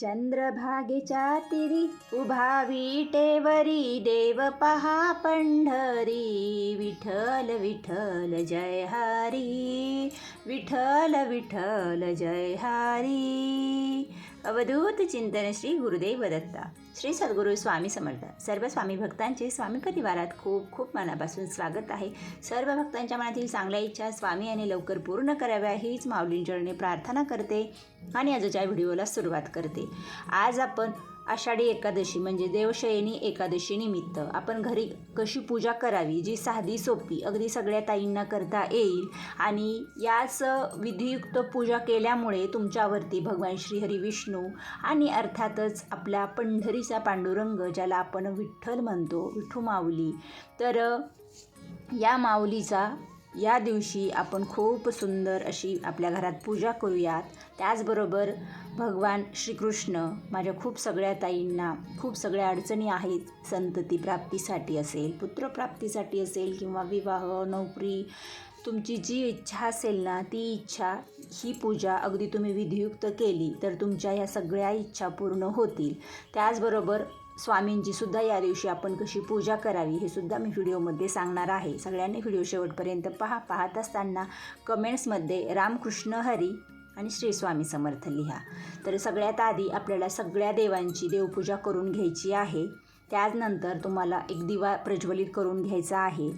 चंद्रभागेच्या तिरी उभा विटेवरी देव पहा पंढरी विठ्ठल विठ्ठल जय हरी विठ्ठल विठ्ठल जय हरी। अवधूत चिंतन श्री गुरुदेव दत्ता. श्री सद्गुरू स्वामी समर्थ. सर्व स्वामी भक्तांचे स्वामी परिवारात खूप खूप मनापासून स्वागत आहे. सर्व भक्तांच्या मनातील चांगल्या इच्छा स्वामी यांनी लवकर पूर्ण कराव्या हीच माऊलींचरणी प्रार्थना करते आणि आजच्या व्हिडिओला सुरुवात करते. आज आपण आषाढी एकादशी म्हणजे देवशयनी एकादशी निमित्त. आपण घरी कशी पूजा करावी? जी साधी सोपी. अगदी सगळ्या ताईंना करता येईल. आणि याच विधियुक्त पूजा केल्यामुळे तुमच्यावरती भगवान श्रीहरी विष्णू आणि अर्थातच आपला पंढरीचा पांडुरंग ज्याला आपण विठ्ठल म्हणतो विठू माऊली तर या माऊलीचा या दिवशी आपण खूप सुंदर अशी आपल्या घरात पूजा करूयात. त्याचबरोबर भगवान श्रीकृष्ण माझ्या खूप सगळ्या ताईंना खूप सगळ्या अडचणी आहेत संतती प्राप्तीसाठी असेल पुत्रप्राप्तीसाठी असेल किंवा विवाह नोकरी तुमची जी इच्छा असेल ना ती इच्छा ही पूजा अगदी तुम्ही विधियुक्त केली तर तुमच्या ह्या सगळ्या इच्छा पूर्ण होतील. त्याचबरोबर स्वामींची सुद्धा या दिवशी आपण कशी पूजा करावी हे सुद्धा मी व्हिडिओमध्ये सांगणार आहे. सगळ्यांनी व्हिडिओ शेवटपर्यंत पहा. पाहत असताना कमेंट्समध्ये रामकृष्ण हरी आणि श्री स्वामी समर्थ लिहा. तर सगळ्यात आधी आपल्याला सगळ्या देवांची देवपूजा करून घ्यायची आहे. त्याचनंतर तुम्हाला एक दिवा प्रज्वलित करून घ्यायचा आहे.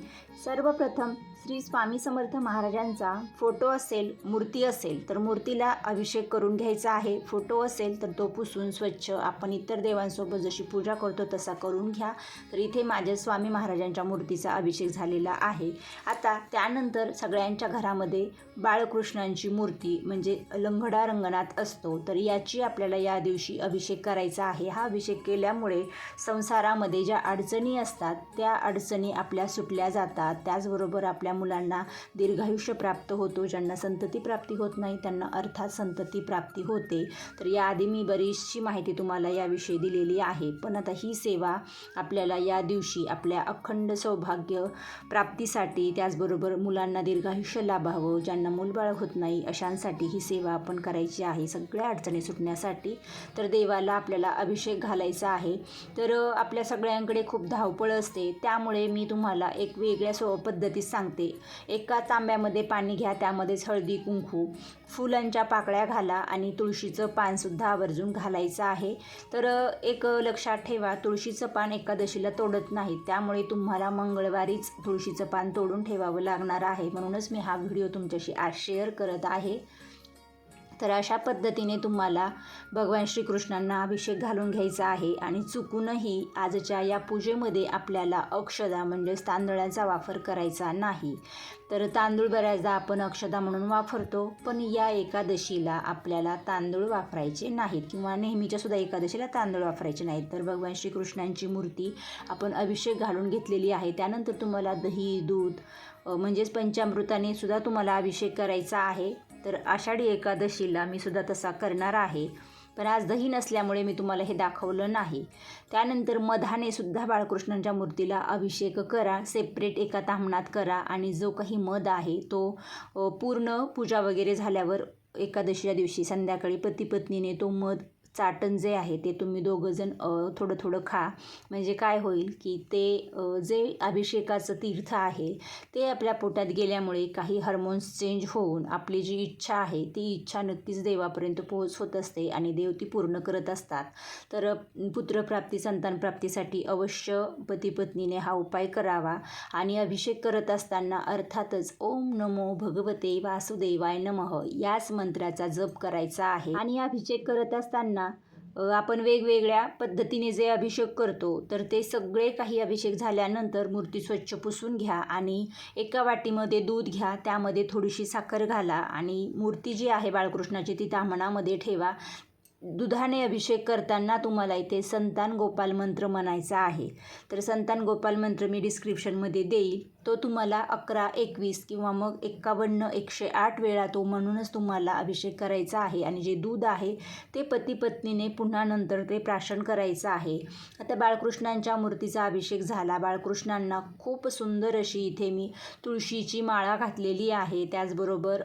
सर्वप्रथम श्री स्वामी समर्थ महाराजांचा फोटो असेल मूर्ती असेल तर मूर्तीला अभिषेक करून घ्यायचा आहे. फोटो असेल तर तो पुसून स्वच्छ आपण इतर देवांसोबत जशी पूजा करतो तसा करून घ्या. तर इथे माझ्या स्वामी महाराजांच्या मूर्तीचा अभिषेक झालेला आहे. आता त्यानंतर सगळ्यांच्या घरामध्ये बाळकृष्णांची मूर्ती म्हणजे लंगडा रंगणात असतो. तर याची आपल्याला या दिवशी अभिषेक करायचा आहे. हा अभिषेक केल्यामुळे संसारामध्ये ज्या अडचणी असतात त्या अडचणी आपल्या सुटल्या जातात. त्याचबरोबर आपल्या मुलांना दीर्घायुष्य प्राप्त होतो. ज्यांना संतती प्राप्ती होत नाही त्यांना अर्थात संतती प्राप्ती होते. तर याआधी मी बरीचशी माहिती तुम्हाला याविषयी दिलेली आहे. पण आता ही सेवा आपल्याला या दिवशी आपल्या अखंड सौभाग्य प्राप्तीसाठी त्याचबरोबर मुलांना दीर्घायुष्य लाभावं ज्यांना मूलबाळ होत नाही अशांसाठी ही सेवा आपण करायची आहे. सगळ्या अडचणी सुटण्यासाठी तर देवाला आपल्याला अभिषेक घालायचा आहे. तर आपल्या सगळ्यांकडे खूप धावपळ असते. त्यामुळे मी तुम्हाला एक वेगळ्या सो पद्धतीत सांगते. एका तांब्यामध्ये पाणी घ्या त्यामध्येच हळदी कुंकू फुलांच्या पाकळ्या घाला आणि तुळशीचं पानसुद्धा आवर्जून घालायचं आहे. तर एक लक्षात ठेवा तुळशीचं पान एकादशीला तोडत नाही त्यामुळे तुम्हाला मंगळवारीच तुळशीचं पान तोडून ठेवावं लागणार आहे. म्हणूनच मी हा व्हिडिओ तुमच्याशी आज शेअर करत आहे. तर अशा पद्धतीने तुम्हाला भगवान श्रीकृष्णांना अभिषेक घालून घ्यायचा आहे आणि चुकूनही आजच्या या पूजेमध्ये आपल्याला अक्षदा म्हणजेच तांदळाचा वापर करायचा नाही. तर तांदूळ बऱ्याचदा आपण अक्षदा म्हणून वापरतो पण या एकादशीला आपल्याला तांदूळ वापरायचे नाहीत किंवा नेहमीच्या सुद्धा एकादशीला तांदूळ वापरायचे नाहीत. तर भगवान श्रीकृष्णांची मूर्ती आपण अभिषेक घालून घेतलेली आहे. त्यानंतर तुम्हाला दही दूध म्हणजेच पंचामृताने सुद्धा तुम्हाला अभिषेक करायचा आहे. तर आषाढी एकादशीला मी सुद्धा तसा करणार आहे. पण आज दही नसल्यामुळे मी तुम्हाला हे दाखवलं नाही. त्यानंतर मधाने सुद्धा बाळकृष्णांच्या मूर्तीला अभिषेक करा सेपरेट एका तांबणात करा आणि जो काही मध आहे तो पूर्ण पूजा वगैरे झाल्यावर एकादशीच्या दिवशी संध्याकाळी पतीपत्नीने तो मध चाटण जे आहे ते तुम्ही दोघंजण थोडं थोडं खा. म्हणजे काय होईल की ते जे अभिषेकाचं तीर्थ आहे ते आपल्या पोटात गेल्यामुळे काही हार्मोन्स चेंज होऊन आपली जी इच्छा आहे ती इच्छा नक्कीच देवापर्यंत पोहोच होत असते आणि देव ती पूर्ण करत असतात. तर पुत्रप्राप्ती संतानप्राप्तीसाठी अवश्य पतीपत्नीने हा उपाय करावा आणि अभिषेक करत असताना अर्थातच ओम नमो भगवते वासुदेवाय नमः याच मंत्राचा जप करायचा आहे. आणि अभिषेक करत असताना आपण वेगवेगळ्या पद्धतीने जे अभिषेक करतो तर ते सगळे काही अभिषेक झाल्यानंतर मूर्ती स्वच्छ पुसून घ्या आणि एका वाटीमध्ये दूध घ्या त्यामध्ये थोडीशी साखर घाला आणि मूर्ती जी आहे बाळकृष्णाची ती तामणामध्ये ठेवा. दुधाने अभिषेक करताना तुम्हाला इथे संतान गोपाल मंत्र म्हणायचा आहे. तर संतान गोपाल मंत्र मी डिस्क्रिप्शनमध्ये देईल. तो तुम्हाला अकरा एकवीस किंवा मग एक्कावन्न एकशे आठ वेळा तो म्हणूनच तुम्हाला अभिषेक करायचा आहे. आणि जे दूध आहे ते पती पत्नीने पुन्हा नंतर ते प्राशन करायचं आहे. आता बाळकृष्णांच्या मूर्तीचा अभिषेक झाला. बाळकृष्णांना खूप सुंदर अशी इथे मी तुळशीची माळा घातलेली आहे. त्याचबरोबर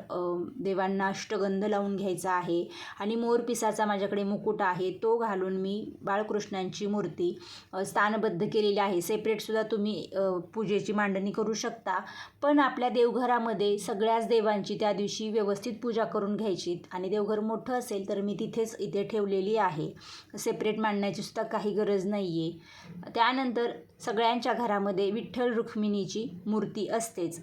देवांना अष्टगंध लावून घ्यायचा आहे. आणि मोरपिसाचा माझ्याकडे मुकुट आहे. तो घालून मी बाळकृष्णांची मूर्ती स्थानबद्ध केलेली आहे. सेपरेटसुद्धा तुम्ही पूजेची मांडणी करू शकता. पण आपल्या देवघरामध्ये सगळ्याच देवांची त्या दिवशी व्यवस्थित पूजा करून घ्यायची आणि देवघर मोठं असेल तर मी तिथेच इथे ठेवलेली आहे. सेपरेट मांडण्याची सुद्धा काही गरज नाही आहे त्यानंतर सगळ्यांच्या घरामध्ये विठ्ठल रुक्मिणीची मूर्ती असतेच.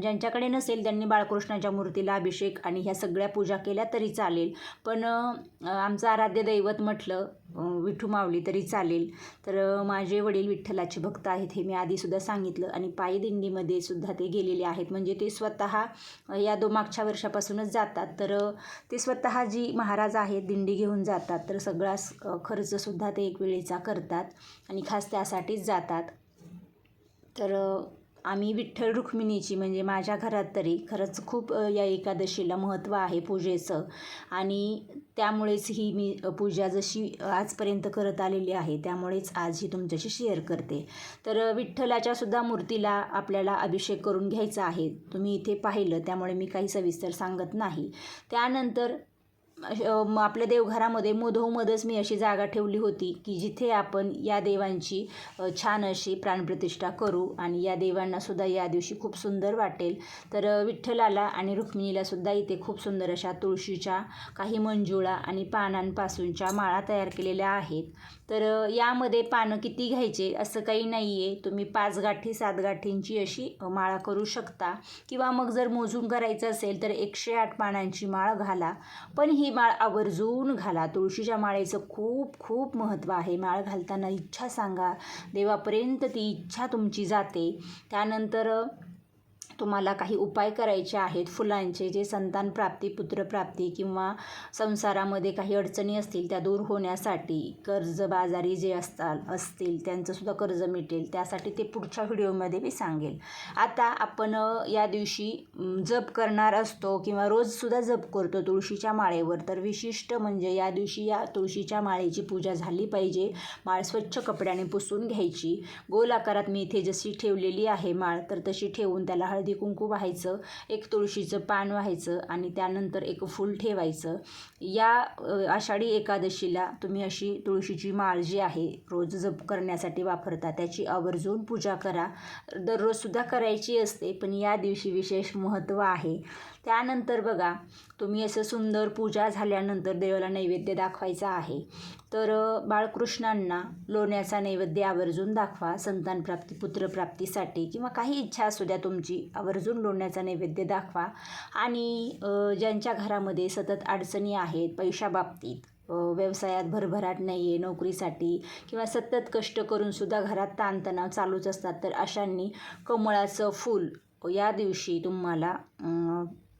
ज्यांच्याकडे नसेल त्यांनी बाळकृष्णाच्या मूर्तीला अभिषेक आणि ह्या सगळ्या पूजा केल्या तरी चालेल. पण आमचं आराध्य दैवत म्हटलं विठू मावली तरी चालेल. तर माझे वडील विठ्ठलाचे भक्त आहेत हे मी आधीसुद्धा सांगितलं. आणि पायी दिंडीमध्ये सुद्धा ते गेलेले आहेत. म्हणजे ते स्वतः या दो मागच्या वर्षापासूनच जातात. तर ते स्वतः जी महाराज आहेत दिंडी घेऊन जातात. तर सगळा खर्चसुद्धा ते एक वेळेचा करतात. आणि खास त्यासाठीच जातात. तर आम्ही विठ्ठल रुक्मिणीची म्हणजे माझ्या घरात तरी खरंच खूप या एकादशीला महत्त्व आहे पूजेचं. आणि त्यामुळेच ही मी पूजा जशी आजपर्यंत करत आलेली आहे त्यामुळेच आज ही तुमच्याशी शेअर करते. तर विठ्ठलाच्यासुद्धा विठ्ठलाच्या सुद्धा मूर्तीला आपल्याला अभिषेक करून घ्यायचा आहे. तुम्ही इथे पाहिलं त्यामुळे मी काही सविस्तर सांगत नाही. त्यानंतर आपल्या देवघरामध्ये मधोमधच मी अशी जागा ठेवली होती की जिथे आपण या देवांची छान अशी प्राणप्रतिष्ठा करू आणि या देवांना सुद्धा या दिवशी खूप सुंदर वाटेल. तर विठ्ठलाला आणि रुक्मिणीला सुद्धा इथे खूप सुंदर अशा तुळशीच्या काही मंजुळा आणि पानांपासूनच्या माळा तयार केलेल्या आहेत. तर यामध्ये पानं किती घ्यायचे असं काही नाही आहे तुम्ही पाच गाठी सात गाठींची अशी माळा करू शकता. किंवा मग जर मोजून करायचं असेल तर एकशे आठ पानांची माळ घाला. पण ही माळ आवर्जून घाला. तुळशीच्या माळेचं खूप खूप महत्त्व आहे. माळ घालताना इच्छा सांगा. देवापर्यंत ती इच्छा तुमची जाते. त्यानंतर तुम्हाला काही उपाय करायचे आहेत? फुलांचे जे संतान प्राप्ती पुत्रप्राप्ती किंवा संसारामध्ये काही अडचणी असतील त्या दूर होण्यासाठी कर्जबाजारी जे असतात असतील त्यांचंसुद्धा कर्ज मिटेल त्यासाठी ते पुढच्या व्हिडिओमध्ये मी सांगेल. आता आपण या दिवशी जप करणार असतो किंवा रोजसुद्धा जप करतो तुळशीच्या माळेवर तर विशिष्ट म्हणजे या दिवशी या तुळशीच्या माळेची पूजा झाली पाहिजे. माळ स्वच्छ कपड्याने पुसून घ्यायची. गोल आकारात मी इथे जशी ठेवलेली आहे माळ तर तशी ठेवून त्याला हळदी कुंकू व्हायचं एक तुळशीचं पान व्हायचं आणि त्यानंतर एक फूल ठेवायचं. या आषाढी एकादशीला तुम्ही अशी तुळशीची माळ जी आहे रोज जप करण्यासाठी वापरता त्याची आवर्जून पूजा करा. दररोजसुद्धा करायची असते पण या दिवशी विशेष महत्त्व आहे. त्यानंतर बघा तुम्ही असं सुंदर पूजा झाल्यानंतर देवाला नैवेद्य दाखवायचा आहे. तर बाळकृष्णांना लोण्याचा नैवेद्य आवर्जून दाखवा संतानप्राप्ती पुत्रप्राप्तीसाठी किंवा काही इच्छा असू द्या तुमची आवर्जून लोण्याचा नैवेद्य दाखवा. आणि ज्यांच्या घरामध्ये सतत अडचणी आहेत पैशाबाबतीत व्यवसायात भरभराट नाही आहे नोकरीसाठी किंवा सतत कष्ट करूनसुद्धा घरात ताणतणाव चालूच असतात तर अशांनी कमळाचं फूल या दिवशी तुम्हाला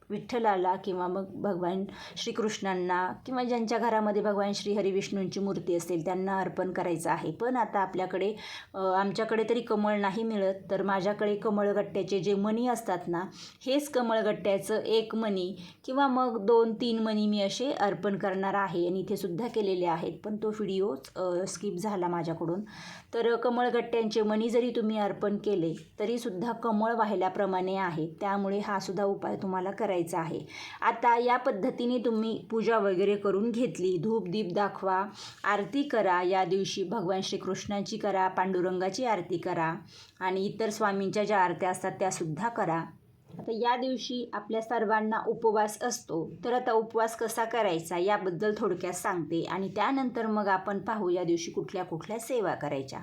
विठ्ठलाला किंवा मग भगवान श्रीकृष्णांना किंवा ज्यांच्या घरामध्ये भगवान श्री हरिविष्णूंची मूर्ती असेल त्यांना अर्पण करायचं आहे. पण आता आपल्याकडे आमच्याकडे तरी कमळ नाही मिळत. तर माझ्याकडे कमळगट्ट्याचे जे मणी असतात ना हेच कमळगट्ट्याचं एक मणी किंवा मग दोन तीन मणी मी असे अर्पण करणार आहे आणि इथे सुद्धा केलेले आहेत. पण तो व्हिडिओ स्किप झाला माझ्याकडून. तर कमळगट्ट्यांचे मणी जरी तुम्ही अर्पण केले तरीसुद्धा कमळ वाहिल्याप्रमाणे आहे. त्यामुळे हा सुद्धा उपाय तुम्हाला करायचा आहे. आता या पद्धतीने तुम्ही पूजा वगैरे करून घेतली. धूपदीप दाखवा आरती करा. या दिवशी भगवान श्रीकृष्णाची करा पांडुरंगाची आरती करा आणि इतर स्वामींच्या ज्या आरत्या असतात त्यासुद्धा करा. आता या दिवशी आपल्या सर्वांना उपवास असतो. तर आता उपवास कसा करायचा याबद्दल थोडक्यात सांगते आणि त्यानंतर मग आपण पाहू या दिवशी कुठल्या कुठल्या सेवा करायच्या.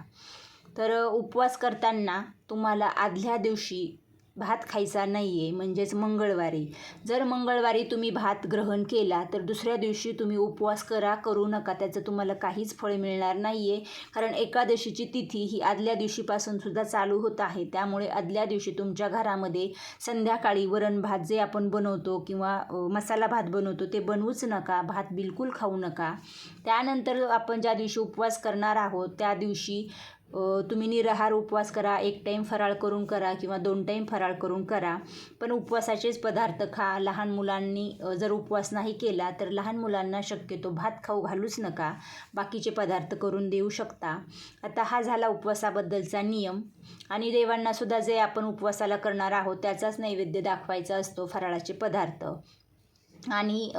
तर उपवास करताना तुम्हाला आदल्या दिवशी भात खायचा नाही आहे म्हणजेच मंगळवारी. जर मंगळवारी तुम्ही भात ग्रहण केला तर दुसऱ्या दिवशी तुम्ही उपवास करा करू नका. त्याचं तुम्हाला काहीच फळ मिळणार नाही आहे कारण एकादशीची तिथी ही आदल्या दिवशीपासून सुद्धा चालू होत आहे. त्यामुळे आदल्या दिवशी तुमच्या घरामध्ये संध्याकाळी वरण भात जे आपण बनवतो किंवा मसाला भात बनवतो ते बनवूच नका. भात बिलकुल खाऊ नका. त्यानंतर आपण ज्या दिवशी उपवास करणार आहोत त्या दिवशी तुम्ही निराहार उपवास करा एक टाईम फराळ करून करा किंवा दोन टाईम फराळ करून करा. पण उपवासाचेच पदार्थ खा. लहान मुलांनी जर उपवास नाही केला तर लहान मुलांना शक्यतो भात खाऊ घालूच नका. बाकीचे पदार्थ करून देऊ शकता. आता हा झाला उपवासाबद्दलचा नियम. आणि देवांनासुद्धा जे आपण उपवासाला करणार आहोत त्याचाच नैवेद्य दाखवायचा असतो फराळाचे पदार्थ. आणि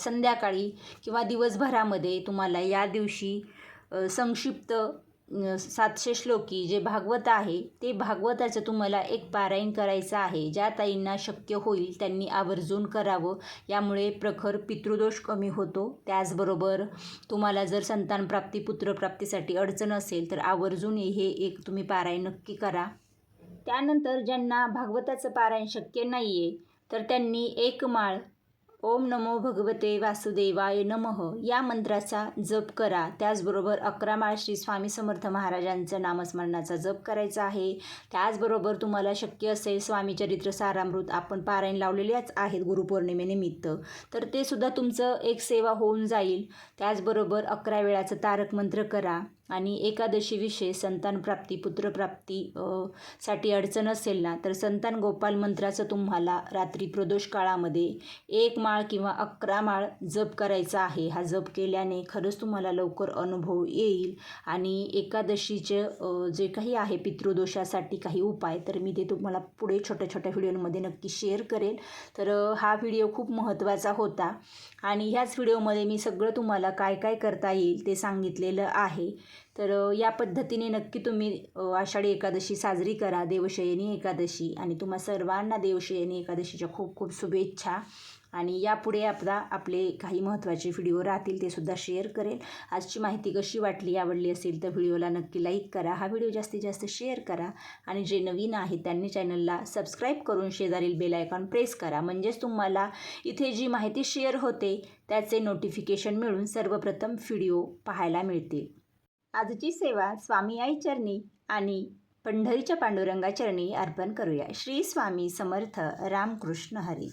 संध्याकाळी किंवा दिवसभरामध्ये तुम्हाला या दिवशी संक्षिप्त सातशे श्लोकी जे भागवत आहे ते भागवताचं तुम्हाला एक पारायण करायचं आहे. ज्या ताईंना शक्य होईल त्यांनी आवर्जून करावं. यामुळे प्रखर पितृदोष कमी होतो. त्याचबरोबर तुम्हाला जर संतानप्राप्ती पुत्रप्राप्तीसाठी अडचण असेल तर आवर्जून हे एक तुम्ही पारायण नक्की करा. त्यानंतर ज्यांना भागवताचं पारायण शक्य नाही आहे तर त्यांनी एक माळ ओम नमो भगवते वासुदेवाय नमः. या मंत्राचा जप करा. त्याचबरोबर अकरा माळ श्री स्वामी समर्थ महाराजांचं नामस्मरणाचा जप करायचा आहे. त्याचबरोबर तुम्हाला शक्य असेल स्वामी चरित्र सारामृत आपण पारायण लावलेल्याच आहेत गुरुपौर्णिमेनिमित्त तर ते सुद्धा तुमचं एक सेवा होऊन जाईल. त्याचबरोबर अकरा वेळाचं तारक मंत्र करा. आणि एकादशीविषयी संतानप्राप्ती पुत्रप्राप्ती साठी अडचण असेल ना तर संतान गोपाल मंत्राचं तुम्हाला रात्री प्रदोष काळामध्ये एक माळ किंवा अकरा माळ जप करायचा आहे. हा जप केल्याने खरंच तुम्हाला लवकर अनुभव येईल. आणि एकादशीचे जे काही आहे पितृदोषासाठी काही उपाय तर मी ते तुम्हाला पुढे छोट्या छोट्या व्हिडिओमध्ये नक्की शेअर करेल तर हा व्हिडिओ खूप महत्त्वाचा होता. आणि ह्याच व्हिडिओमध्ये मी सगळं तुम्हाला काय काय करता येईल ते सांगितलेलं आहे. तर या पद्धतीने नक्की तुम्ही आषाढी एकादशी साजरी करा देवशयनी एकादशी आणि तुम्हा सर्वांना देवशयनी एकादशीच्या खूप खूप शुभेच्छा. आणि यापुढे आपला आपले काही महत्त्वाचे व्हिडिओ राहतील ते सुद्धा शेअर करेल. आजची माहिती कशी वाटली आवडली असेल तर व्हिडिओला नक्की लाईक करा हा व्हिडिओ जास्तीत जास्त शेअर करा. आणि जे नवीन आहेत त्यांनी चॅनलला सबस्क्राईब करून शेजारील बेल आयकॉन प्रेस करा. म्हणजेच तुम्हाला इथे जी माहिती शेअर होते त्याचे नोटिफिकेशन मिळून सर्वप्रथम व्हिडिओ पाहायला मिळतील. आजची सेवा स्वामी आई चरणी आणि पंढरीच्या पांडुरंगा चरणी अर्पण करूया. श्री स्वामी समर्थ रामकृष्ण हरी.